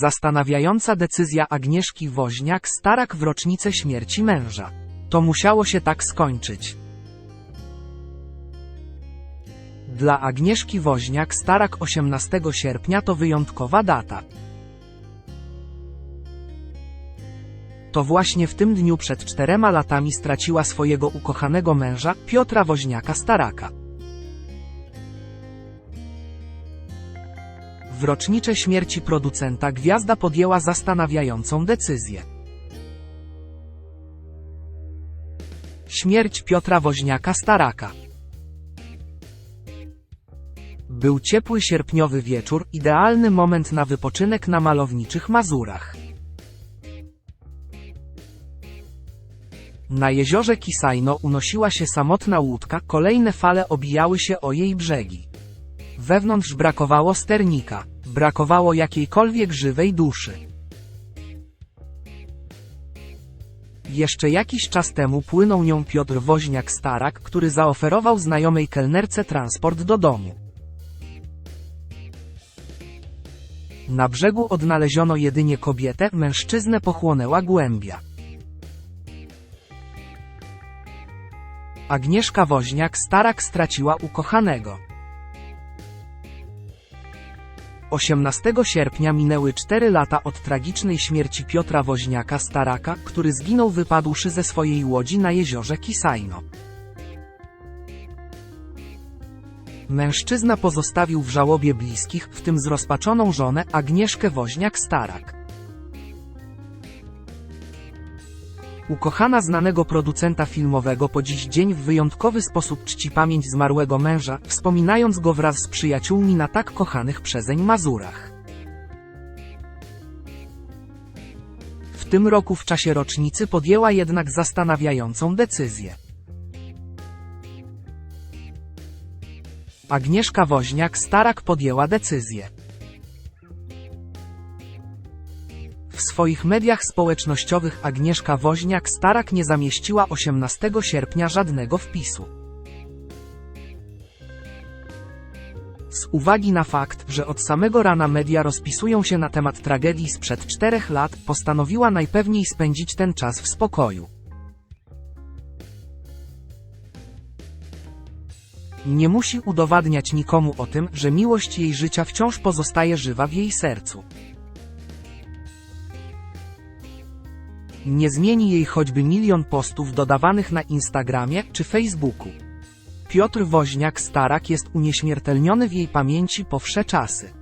Zastanawiająca decyzja Agnieszki Woźniak-Starak w rocznicę śmierci męża. To musiało się tak skończyć. Dla Agnieszki Woźniak-Starak 18 sierpnia to wyjątkowa data. To właśnie w tym dniu przed czterema latami straciła swojego ukochanego męża, Piotra Woźniaka-Staraka. W rocznicze śmierci producenta gwiazda podjęła zastanawiającą decyzję. Śmierć Piotra Woźniaka-Staraka Był ciepły sierpniowy wieczór, idealny moment na wypoczynek na malowniczych Mazurach. Na jeziorze Kisajno unosiła się samotna łódka, kolejne fale obijały się o jej brzegi. Wewnątrz brakowało sternika, brakowało jakiejkolwiek żywej duszy. Jeszcze jakiś czas temu płynął nią Piotr Woźniak-Starak, który zaoferował znajomej kelnerce transport do domu. Na brzegu odnaleziono jedynie kobietę, mężczyznę pochłonęła głębia. Agnieszka Woźniak-Starak straciła ukochanego. 18 sierpnia minęły 4 lata od tragicznej śmierci Piotra Woźniaka-Staraka, który zginął wypadłszy ze swojej łodzi na jeziorze Kisajno. Mężczyzna pozostawił w żałobie bliskich, w tym zrozpaczoną żonę Agnieszkę Woźniak-Starak. Ukochana znanego producenta filmowego po dziś dzień w wyjątkowy sposób czci pamięć zmarłego męża, wspominając go wraz z przyjaciółmi na tak kochanych przezeń Mazurach. W tym roku w czasie rocznicy podjęła jednak zastanawiającą decyzję. Agnieszka Woźniak-Starak podjęła decyzję. W swoich mediach społecznościowych Agnieszka Woźniak-Starak nie zamieściła 18 sierpnia żadnego wpisu. Z uwagi na fakt, że od samego rana media rozpisują się na temat tragedii sprzed czterech lat, postanowiła najpewniej spędzić ten czas w spokoju. Nie musi udowadniać nikomu o tym, że miłość jej życia wciąż pozostaje żywa w jej sercu. Nie zmieni jej choćby milion postów dodawanych na Instagramie czy Facebooku. Piotr Woźniak-Starak jest unieśmiertelniony w jej pamięci po wsze czasy.